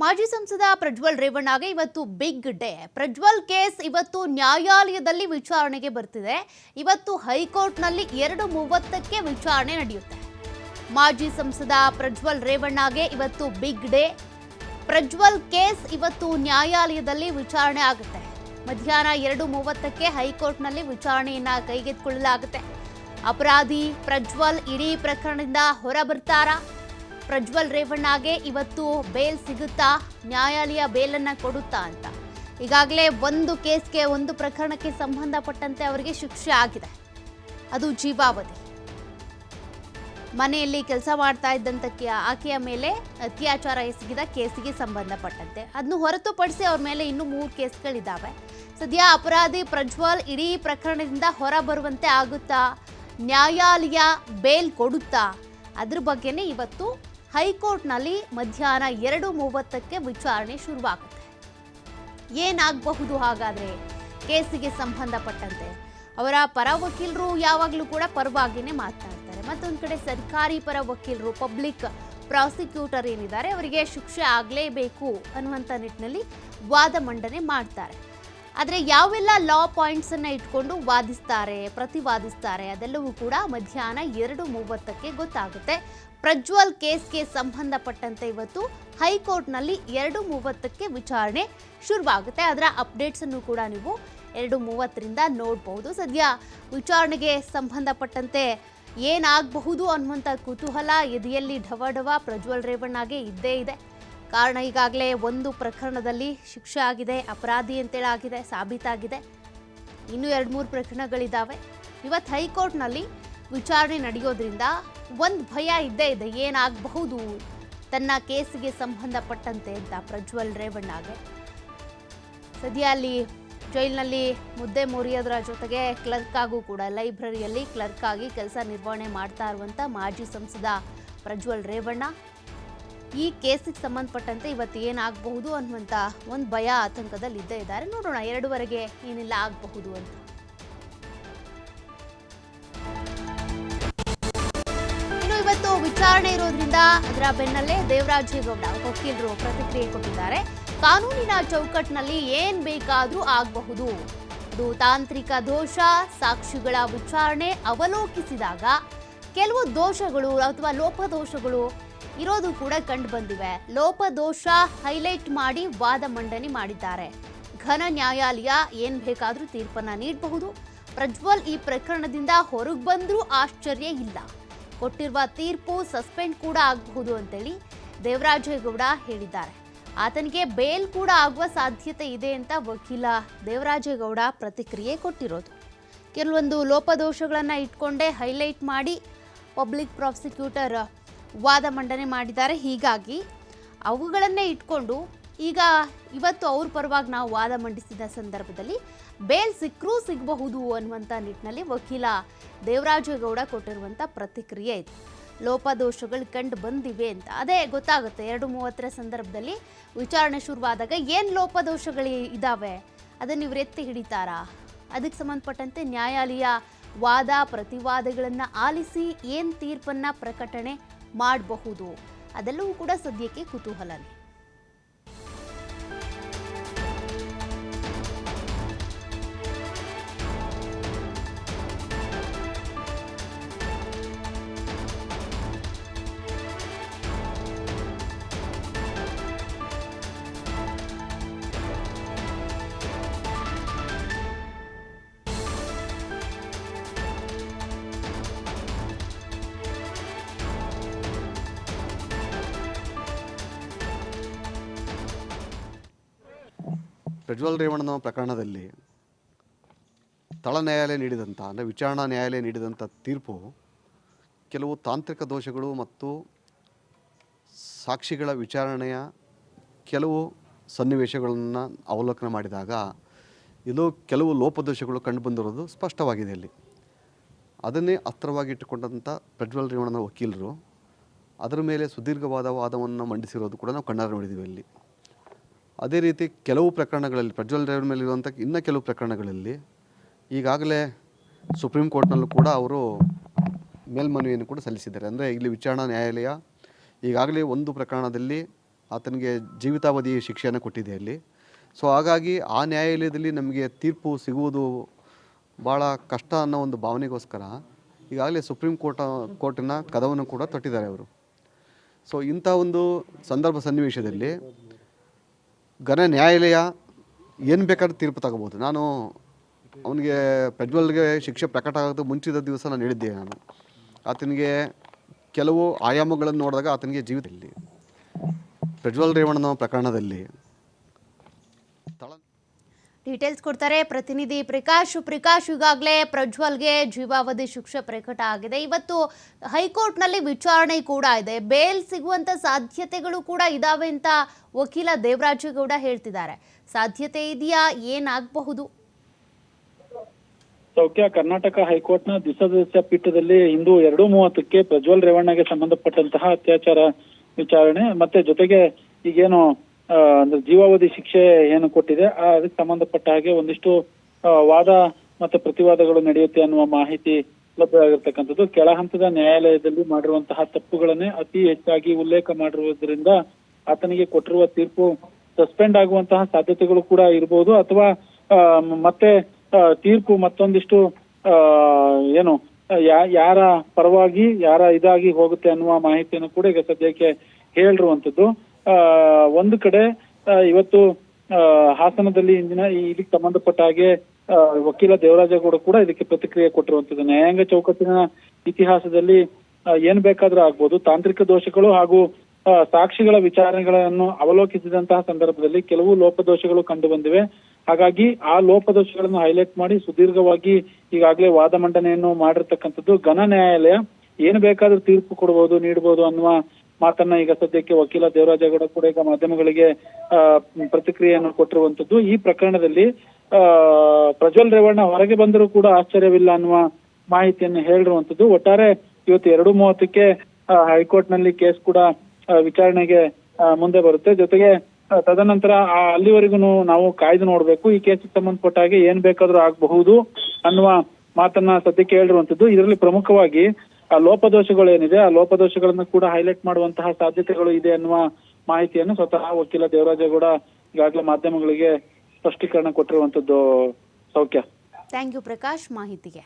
ಮಾಜಿ ಸಂಸದ ಪ್ರಜ್ವಲ್ ರೇವಣ್ಣಗೆ ಇವತ್ತು ಬಿಗ್ ಡೇ ಪ್ರಜ್ವಲ್ ಕೇಸ್ ಇವತ್ತು ನ್ಯಾಯಾಲಯದಲ್ಲಿ ವಿಚಾರಣೆಗೆ ಬರ್ತಿದೆ. ಇವತ್ತು ಹೈಕೋರ್ಟ್ನಲ್ಲಿ ಎರಡು ಮೂವತ್ತಕ್ಕೆ ವಿಚಾರಣೆ ನಡೆಯುತ್ತೆ. ಮಾಜಿ ಸಂಸದ ಪ್ರಜ್ವಲ್ ರೇವಣ್ಣಗೆ ಇವತ್ತು ಬಿಗ್ ಡೇ ಪ್ರಜ್ವಲ್ ಕೇಸ್ ಇವತ್ತು ನ್ಯಾಯಾಲಯದಲ್ಲಿ ವಿಚಾರಣೆ ಆಗುತ್ತೆ. ಮಧ್ಯಾಹ್ನ ಎರಡು ಮೂವತ್ತಕ್ಕೆ ಹೈಕೋರ್ಟ್ನಲ್ಲಿ ವಿಚಾರಣೆಯನ್ನ ಕೈಗೆತ್ತಿಕೊಳ್ಳಲಾಗುತ್ತೆ. ಅಪರಾಧಿ ಪ್ರಜ್ವಲ್ ಇಡೀ ಪ್ರಕರಣದಿಂದ ಹೊರ ಬರ್ತಾರಾ ಪ್ರಜ್ವಲ್ ರೇವಣ್ಣಗೆ ಇವತ್ತು ಬೇಲ್ ಸಿಗುತ್ತಾ? ನ್ಯಾಯಾಲಯ ಬೇಲನ್ನ ಕೊಡುತ್ತಾ ಅಂತ. ಈಗಾಗಲೇ ಒಂದು ಕೇಸ್ಗೆ, ಒಂದು ಪ್ರಕರಣಕ್ಕೆ ಸಂಬಂಧಪಟ್ಟಂತೆ ಅವರಿಗೆ ಶಿಕ್ಷೆ ಆಗಿದೆ. ಅದು ಜೀವಾವಧಿ. ಮನೆಯಲ್ಲಿ ಕೆಲಸ ಮಾಡ್ತಾ ಇದ್ದಂತಕ್ಕೆ ಆಕೆಯ ಮೇಲೆ ಅತ್ಯಾಚಾರ ಎಸಗಿದ ಕೇಸಿಗೆ ಸಂಬಂಧಪಟ್ಟಂತೆ. ಅದನ್ನು ಹೊರತುಪಡಿಸಿ ಅವ್ರ ಮೇಲೆ ಇನ್ನೂ ಮೂರು ಕೇಸ್ಗಳಿದ್ದಾವೆ. ಸದ್ಯ ಅಪರಾಧಿ ಪ್ರಜ್ವಲ್ ಇಡೀ ಪ್ರಕರಣದಿಂದ ಹೊರ ಬರುವಂತೆ ಆಗುತ್ತಾ? ನ್ಯಾಯಾಲಯ ಬೇಲ್ ಕೊಡುತ್ತಾ? ಅದ್ರ ಬಗ್ಗೆನೇ ಇವತ್ತು ಹೈಕೋರ್ಟ್ನಲ್ಲಿ ಮಧ್ಯಾಹ್ನ ಎರಡು ಮೂವತ್ತಕ್ಕೆ ವಿಚಾರಣೆ ಶುರುವಾಗುತ್ತೆ. ಏನಾಗಬಹುದು ಹಾಗಾದರೆ? ಕೇಸಿಗೆ ಸಂಬಂಧಪಟ್ಟಂತೆ. ಅವರ ಪರ ವಕೀಲರು ಯಾವಾಗಲೂ ಕೂಡ ಪರವಾಗಿನೇ ಮಾತನಾಡ್ತಾರೆ ಮತ್ತೊಂದು ಕಡೆ ಸರ್ಕಾರಿ ಪರ ವಕೀಲರು, ಪಬ್ಲಿಕ್ ಪ್ರಾಸಿಕ್ಯೂಟರ್ ಏನಿದ್ದಾರೆ, ಅವರಿಗೆ ಶಿಕ್ಷೆ ಆಗಲೇಬೇಕು ಅನ್ನುವಂಥ ನಿಟ್ಟಿನಲ್ಲಿ ವಾದ ಮಂಡನೆ ಮಾಡ್ತಾರೆ. ಆದರೆ ಯಾವೆಲ್ಲ ಲಾ ಪಾಯಿಂಟ್ಸನ್ನು ಇಟ್ಕೊಂಡು ವಾದಿಸ್ತಾರೆ, ಪ್ರತಿವಾದಿಸ್ತಾರೆ ಅದೆಲ್ಲವೂ ಕೂಡ ಮಧ್ಯಾಹ್ನ ಎರಡು ಮೂವತ್ತಕ್ಕೆ ಗೊತ್ತಾಗುತ್ತೆ. ಪ್ರಜ್ವಲ್ ಕೇಸ್ಗೆ ಸಂಬಂಧಪಟ್ಟಂತೆ ಇವತ್ತು ಹೈಕೋರ್ಟ್ನಲ್ಲಿ ಎರಡು ಮೂವತ್ತಕ್ಕೆ ವಿಚಾರಣೆ ಶುರುವಾಗುತ್ತೆ. ಅದರ ಅಪ್ಡೇಟ್ಸ್ ಅನ್ನು ಕೂಡ ನೀವು ಎರಡು ಮೂವತ್ತರಿಂದ ನೋಡಬಹುದು ಸದ್ಯ ವಿಚಾರಣೆಗೆ ಸಂಬಂಧಪಟ್ಟಂತೆ ಏನಾಗಬಹುದು ಅನ್ನುವಂಥ ಕುತೂಹಲ ಎದೆಯಲ್ಲಿ ಢವಢವ ಪ್ರಜ್ವಲ್ ರೇವಣ್ಣಗೆ ಇದ್ದೇ ಇದೆ. ಕಾರಣ ಈಗಾಗಲೇ ಒಂದು ಪ್ರಕರಣದಲ್ಲಿ ಶಿಕ್ಷೆ ಆಗಿದೆ, ಅಪರಾಧಿ ಅಂತೇಳಾಗಿದೆ, ಸಾಬೀತಾಗಿದೆ. ಇನ್ನೂ ಎರಡು ಮೂರು ಪ್ರಕರಣಗಳಿದ್ದಾವೆ ಇವತ್ತು ಹೈಕೋರ್ಟ್ನಲ್ಲಿ ವಿಚಾರಣೆ ನಡೆಯೋದ್ರಿಂದ ಒಂದು ಭಯ ಇದ್ದೇ ಇದೆ. ಏನಾಗಬಹುದು? ತನ್ನ ಕೇಸಿಗೆ ಸಂಬಂಧಪಟ್ಟಂತೆ ಅಂತ ಪ್ರಜ್ವಲ್ ರೇವಣ್ಣಗೆ ಸದ್ಯ ಅಲ್ಲಿ ಜೈಲಿನಲ್ಲಿ ಮುದ್ದೆ ಮುರಿಯೋದ್ರ ಜೊತೆಗೆ ಕ್ಲರ್ಕ್ ಆಗೂ ಕೂಡ ಲೈಬ್ರರಿಯಲ್ಲಿ ಕ್ಲರ್ಕ್ ಆಗಿ ಕೆಲಸ ನಿರ್ವಹಣೆ ಮಾಡ್ತಾ ಇರುವಂಥ ಮಾಜಿ ಸಂಸದ ಪ್ರಜ್ವಲ್ ರೇವಣ್ಣ. ಈ ಕೇಸಿಗೆ ಸಂಬಂಧಪಟ್ಟಂತೆ ಇವತ್ತು ಏನಾಗಬಹುದು ಅನ್ನುವಂಥ ಒಂದು ಭಯ ಆತಂಕದಲ್ಲಿ ಇದ್ದೇ ಇದ್ದಾರೆ. ನೋಡೋಣ, ಎರಡುವರೆಗೆ ಏನೆಲ್ಲ ಆಗಬಹುದು ಅಂತ. ಇವತ್ತು ವಿಚಾರಣೆ ಇರೋದ್ರಿಂದ ಅದರ ಬೆನ್ನಲ್ಲೇ ದೇವರಾಜೇಗೌಡ ವಕೀಲರು ಪ್ರತಿಕ್ರಿಯೆ ಕೊಟ್ಟಿದ್ದಾರೆ. ಕಾನೂನಿನ ಚೌಕಟ್ಟಿನಲ್ಲಿ ಏನ್ ಬೇಕಾದ್ರೂ ಆಗಬಹುದು. ಅದು ತಾಂತ್ರಿಕ ದೋಷ, ಸಾಕ್ಷಿಗಳ ವಿಚಾರಣೆ ಅವಲೋಕಿಸಿದಾಗ ಕೆಲವು ದೋಷಗಳು ಅಥವಾ ಲೋಪದೋಷಗಳು ಇರೋದು ಕೂಡ ಕಂಡು ಬಂದಿವೆ. ಲೋಪದೋಷ ಹೈಲೈಟ್ ಮಾಡಿ ವಾದ ಮಂಡನೆ ಮಾಡಿದ್ದಾರೆ. ಘನ ನ್ಯಾಯಾಲಯ ಏನ್ ಬೇಕಾದ್ರೂ ತೀರ್ಪನ್ನ ನೀಡಬಹುದು. ಪ್ರಜ್ವಲ್ ಈ ಪ್ರಕರಣದಿಂದ ಹೊರಗೆ ಬಂದ್ರೂ ಆಶ್ಚರ್ಯ ಇಲ್ಲ. ಕೊಟ್ಟಿರುವ ತೀರ್ಪು ಸಸ್ಪೆಂಡ್ ಕೂಡ ಆಗಬಹುದು ಅಂತೇಳಿ ದೇವರಾಜೇಗೌಡ ಹೇಳಿದ್ದಾರೆ. ಆತನಿಗೆ ಬೇಲ್ ಕೂಡ ಆಗುವ ಸಾಧ್ಯತೆ ಇದೆ ಅಂತ ವಕೀಲ ದೇವರಾಜೇಗೌಡ ಪ್ರತಿಕ್ರಿಯೆ ಕೊಟ್ಟಿರೋದು. ಕೆಲವೊಂದು ಲೋಪದೋಷಗಳನ್ನು ಇಟ್ಕೊಂಡೇ ಹೈಲೈಟ್ ಮಾಡಿ ಪಬ್ಲಿಕ್ ಪ್ರಾಸಿಕ್ಯೂಟರ್ ವಾದ ಮಂಡನೆ ಮಾಡಿದ್ದಾರೆ. ಹೀಗಾಗಿ ಅವುಗಳನ್ನೇ ಇಟ್ಕೊಂಡು ಈಗ ಇವತ್ತು ಅವ್ರ ಪರವಾಗಿ ನಾವು ವಾದ ಮಂಡಿಸಿದ ಸಂದರ್ಭದಲ್ಲಿ ಬೇಲ್ ಸಿಕ್ಕರೂ ಸಿಗಬಹುದು ಅನ್ನುವಂಥ ನಿಟ್ಟಿನಲ್ಲಿ ವಕೀಲ ದೇವರಾಜೇಗೌಡ ಕೊಟ್ಟಿರುವಂಥ ಪ್ರತಿಕ್ರಿಯೆ ಇದು. ಲೋಪದೋಷಗಳು ಕಂಡು ಬಂದಿವೆ ಅಂತ. ಅದೇ ಗೊತ್ತಾಗುತ್ತೆ, ಎರಡು ಮೂವತ್ತರ ಸಂದರ್ಭದಲ್ಲಿ ವಿಚಾರಣೆ ಶುರುವಾದಾಗ ಏನು ಲೋಪದೋಷಗಳು ಇದ್ದಾವೆ ಅದನ್ನು ಇವ್ರು ಎತ್ತಿ ಹಿಡಿತಾರಾ? ಅದಕ್ಕೆ ಸಂಬಂಧಪಟ್ಟಂತೆ ನ್ಯಾಯಾಲಯ ವಾದ, ಪ್ರತಿವಾದಗಳನ್ನು ಆಲಿಸಿ ಏನು ತೀರ್ಪನ್ನು ಪ್ರಕಟಣೆ ಮಾಡಬಹುದು? ಅದೆಲ್ಲವೂ ಕೂಡ ಸದ್ಯಕ್ಕೆ ಕುತೂಹಲನೇ. ಪ್ರಜ್ವಲ್ ರೇವಣ್ಣನ ಪ್ರಕರಣದಲ್ಲಿ ತಳ ನ್ಯಾಯಾಲಯ ನೀಡಿದಂಥ, ಅಂದರೆ ವಿಚಾರಣಾ ನ್ಯಾಯಾಲಯ ನೀಡಿದಂಥ ತೀರ್ಪು ಕೆಲವು ತಾಂತ್ರಿಕ ದೋಷಗಳು ಮತ್ತು ಸಾಕ್ಷಿಗಳ ವಿಚಾರಣೆಯ ಕೆಲವು ಸನ್ನಿವೇಶಗಳನ್ನು ಅವಲೋಕನ ಮಾಡಿದಾಗ ಇದು ಕೆಲವು ಲೋಪದೋಷಗಳು ಕಂಡುಬಂದಿರೋದು ಸ್ಪಷ್ಟವಾಗಿದೆ ಇಲ್ಲಿ. ಅದನ್ನೇ ಅಸ್ತ್ರವಾಗಿಟ್ಟುಕೊಂಡಂಥ ಪ್ರಜ್ವಲ್ ರೇವಣ್ಣನ ವಕೀಲರು ಅದರ ಮೇಲೆ ಸುದೀರ್ಘವಾದ ವಾದವನ್ನು ಮಂಡಿಸಿರೋದು ಕೂಡ ನಾವು ಕಣ್ಣಾರೆ ನೋಡಿದ್ದೀವಿ ಇಲ್ಲಿ. ಅದೇ ರೀತಿ ಕೆಲವು ಪ್ರಕರಣಗಳಲ್ಲಿ, ಪ್ರಜ್ವಲ್ ಡ್ರೈವರ್ ಮೇಲೆ ಇರುವಂಥ ಇನ್ನೂ ಕೆಲವು ಪ್ರಕರಣಗಳಲ್ಲಿ ಈಗಾಗಲೇ ಸುಪ್ರೀಂ ಕೋರ್ಟ್ನಲ್ಲೂ ಕೂಡ ಅವರು ಮೇಲ್ಮನವಿಯನ್ನು ಕೂಡ ಸಲ್ಲಿಸಿದ್ದಾರೆ. ಅಂದರೆ ಇಲ್ಲಿ ವಿಚಾರಣಾ ನ್ಯಾಯಾಲಯ ಈಗಾಗಲೇ ಒಂದು ಪ್ರಕರಣದಲ್ಲಿ ಆತನಿಗೆ ಜೀವಿತಾವಧಿ ಶಿಕ್ಷೆಯನ್ನು ಕೊಟ್ಟಿದೆ ಅಲ್ಲಿ. ಸೊ ಹಾಗಾಗಿ ಆ ನ್ಯಾಯಾಲಯದಲ್ಲಿ ನಮಗೆ ತೀರ್ಪು ಸಿಗುವುದು ಭಾಳ ಕಷ್ಟ ಅನ್ನೋ ಒಂದು ಭಾವನೆಗೋಸ್ಕರ ಈಗಾಗಲೇ ಸುಪ್ರೀಂ ಕೋರ್ಟ್, ಕೋರ್ಟಿನ ಕದವನ್ನು ಕೂಡ ತೊಟ್ಟಿದ್ದಾರೆ ಅವರು. ಸೊ ಇಂಥ ಒಂದು ಸಂದರ್ಭ ಸನ್ನಿವೇಶದಲ್ಲಿ ಘನ ನ್ಯಾಯಾಲಯ ಏನು ಬೇಕಾದ್ರೂ ತೀರ್ಪು ತಗೋಬೋದು ನಾನು ಅವನಿಗೆ ಪ್ರಜ್ವಲ್ಗೆ ಶಿಕ್ಷೆ ಪ್ರಕಟ ಆಗೋದು ಮುಂಚಿದ ದಿವಸ ನಾನು ಹೇಳಿದ್ದೆ ನಾನು. ಆತನಿಗೆ ಕೆಲವು ಆಯಾಮಗಳನ್ನು ನೋಡಿದಾಗ ಆತನಿಗೆ ಜೀವಿತದಲ್ಲಿ ಪ್ರಜ್ವಲ್ ರೇವಣ್ಣನ ಪ್ರಕರಣದಲ್ಲಿ ಡೀಟೇಲ್ಸ್ ಕೊಡ್ತಾರೆ. ಪ್ರತಿನಿಧಿ ಪ್ರಕಾಶ್ ಪ್ರಕಾಶ್ ಈಗಾಗಲೇ ಪ್ರಜ್ವಲ್ಗೆ ಜೀವಾವಧಿ ಶಿಕ್ಷೆ ಪ್ರಕಟ ಆಗಿದೆ. ಇವತ್ತು ಹೈಕೋರ್ಟ್ನಲ್ಲಿ ವಿಚಾರಣೆ ಕೂಡ ಇದೆ. ಬೇಲ್ ಸಿಗುವಂತ ಸಾಧ್ಯತೆಗಳು ಕೂಡ ಇದಾವೆ ಅಂತ ವಕೀಲ ದೇವರಾಜೇಗೌಡ ಹೇಳ್ತಿದ್ದಾರೆ. ಸಾಧ್ಯತೆ ಇದೆಯಾ? ಏನಾಗಬಹುದು? ಸೌಖ್ಯ ಕರ್ನಾಟಕ ಹೈಕೋರ್ಟ್ನ ದ್ವಿಸದಸ್ಯ ಪೀಠದಲ್ಲಿ ಇಂದು ಎರಡು ಮೂವತ್ತಕ್ಕೆ ಪ್ರಜ್ವಲ್ ರೇವಣ್ಣಗೆ ಸಂಬಂಧಪಟ್ಟಂತಹ ಅತ್ಯಾಚಾರ ವಿಚಾರಣೆ. ಮತ್ತೆ ಜೊತೆಗೆ ಈಗೇನು ಅಂದ್ರೆ ಜೀವಾವಧಿ ಶಿಕ್ಷೆ ಏನು ಕೊಟ್ಟಿದೆ ಅದಕ್ಕೆ ಸಂಬಂಧಪಟ್ಟ ಹಾಗೆ ಒಂದಿಷ್ಟು ವಾದ ಮತ್ತೆ ಪ್ರತಿವಾದಗಳು ನಡೆಯುತ್ತೆ ಅನ್ನುವ ಮಾಹಿತಿ ಲಭ್ಯವಾಗಿರ್ತಕ್ಕಂಥದ್ದು ಕೆಳ ಹಂತದ ನ್ಯಾಯಾಲಯದಲ್ಲಿ ಮಾಡಿರುವಂತಹ ತಪ್ಪುಗಳನ್ನೇ ಅತಿ ಹೆಚ್ಚಾಗಿ ಉಲ್ಲೇಖ ಮಾಡಿರುವುದರಿಂದ ಆತನಿಗೆ ಕೊಟ್ಟಿರುವ ತೀರ್ಪು ಸಸ್ಪೆಂಡ್ ಆಗುವಂತಹ ಸಾಧ್ಯತೆಗಳು ಕೂಡ ಇರಬಹುದು ಅಥವಾ ಮತ್ತೆ ತೀರ್ಪು ಮತ್ತೊಂದಿಷ್ಟು ಏನು ಯಾರ ಪರವಾಗಿ, ಯಾರ ಇದಾಗಿ ಹೋಗುತ್ತೆ ಅನ್ನುವ ಮಾಹಿತಿಯನ್ನು ಕೂಡ ಈಗ ಸದ್ಯಕ್ಕೆ ಹೇಳಿರುವಂತದ್ದು ಒಂದು ಕಡೆ ಇವತ್ತು ಹಾಸನದಲ್ಲಿ ಇಂದಿನ ಇದಕ್ಕೆ ಸಂಬಂಧಪಟ್ಟ ಹಾಗೆ ವಕೀಲ ದೇವರಾಜೇಗೌಡ ಕೂಡ ಇದಕ್ಕೆ ಪ್ರತಿಕ್ರಿಯೆ ಕೊಟ್ಟಿರುವಂತದ್ದು ನ್ಯಾಯಾಂಗ ಚೌಕಟ್ಟಿನ ಇತಿಹಾಸದಲ್ಲಿ ಏನ್ ಬೇಕಾದ್ರೂ ಆಗ್ಬೋದು. ತಾಂತ್ರಿಕ ದೋಷಗಳು ಹಾಗೂ ಸಾಕ್ಷಿಗಳ ವಿಚಾರಣೆಗಳನ್ನು ಅವಲೋಕಿಸಿದಂತಹ ಸಂದರ್ಭದಲ್ಲಿ ಕೆಲವು ಲೋಪದೋಷಗಳು ಕಂಡು ಬಂದಿವೆ ಹಾಗಾಗಿ ಆ ಲೋಪದೋಷಗಳನ್ನು ಹೈಲೈಟ್ ಮಾಡಿ ಸುದೀರ್ಘವಾಗಿ ಈಗಾಗಲೇ ವಾದ ಮಂಡನೆಯನ್ನು ಮಾಡಿರ್ತಕ್ಕಂಥದ್ದು ಘನ ನ್ಯಾಯಾಲಯ. ಏನು ಬೇಕಾದ್ರೂ ತೀರ್ಪು ಕೊಡಬಹುದು ನೀಡಬಹುದು ಅನ್ನುವ ಮಾತನ್ನ ಈಗ ಸದ್ಯಕ್ಕೆ ವಕೀಲ ದೇವರಾಜೇಗೌಡ ಕೂಡ ಈಗ ಮಾಧ್ಯಮಗಳಿಗೆ ಪ್ರತಿಕ್ರಿಯೆಯನ್ನು ಕೊಟ್ಟಿರುವಂತದ್ದು. ಈ ಪ್ರಕರಣದಲ್ಲಿ ಪ್ರಜ್ವಲ್ ರೇವಣ್ಣ ಹೊರಗೆ ಬಂದರೂ ಕೂಡ ಆಶ್ಚರ್ಯವಿಲ್ಲ ಅನ್ನುವ ಮಾಹಿತಿಯನ್ನು ಹೇಳಿರುವಂತದ್ದು. ಒಟ್ಟಾರೆ ಇವತ್ತು ಎರಡು ಮೂವತ್ತಕ್ಕೆ ಹೈಕೋರ್ಟ್ನಲ್ಲಿ ಕೇಸ್ ಕೂಡ ವಿಚಾರಣೆಗೆ ಮುಂದೆ ಬರುತ್ತೆ. ಜೊತೆಗೆ ತದನಂತರ ಅಲ್ಲಿವರೆಗೂ ನಾವು ಕಾಯ್ದು ನೋಡ್ಬೇಕು. ಈ ಕೇಸಿಗೆ ಸಂಬಂಧಪಟ್ಟ ಹಾಗೆ ಏನ್ ಬೇಕಾದ್ರೂ ಆಗಬಹುದು ಅನ್ನುವ ಮಾತನ್ನ ಸದ್ಯಕ್ಕೆ ಹೇಳಿರುವಂತದ್ದು. ಇದರಲ್ಲಿ ಪ್ರಮುಖವಾಗಿ ಆ ಲೋಪದೋಷಗಳು ಏನಿದೆ ಆ ಲೋಪದೋಷಗಳನ್ನು ಕೂಡ ಹೈಲೈಟ್ ಮಾಡುವಂತಹ ಸಾಧ್ಯತೆಗಳು ಇದೆ ಅನ್ನುವ ಮಾಹಿತಿಯನ್ನು ಸ್ವತಃ ವಕೀಲ ದೇವರಾಜೇಗೌಡ ಈಗಾಗಲೇ ಮಾಧ್ಯಮಗಳಿಗೆ ಸ್ಪಷ್ಟೀಕರಣ ಕೊಟ್ಟಿರುವಂತದ್ದು ಸೌಖ್ಯ. ಥ್ಯಾಂಕ್ ಯು ಪ್ರಕಾಶ್ ಮಾಹಿತಿಗೆ.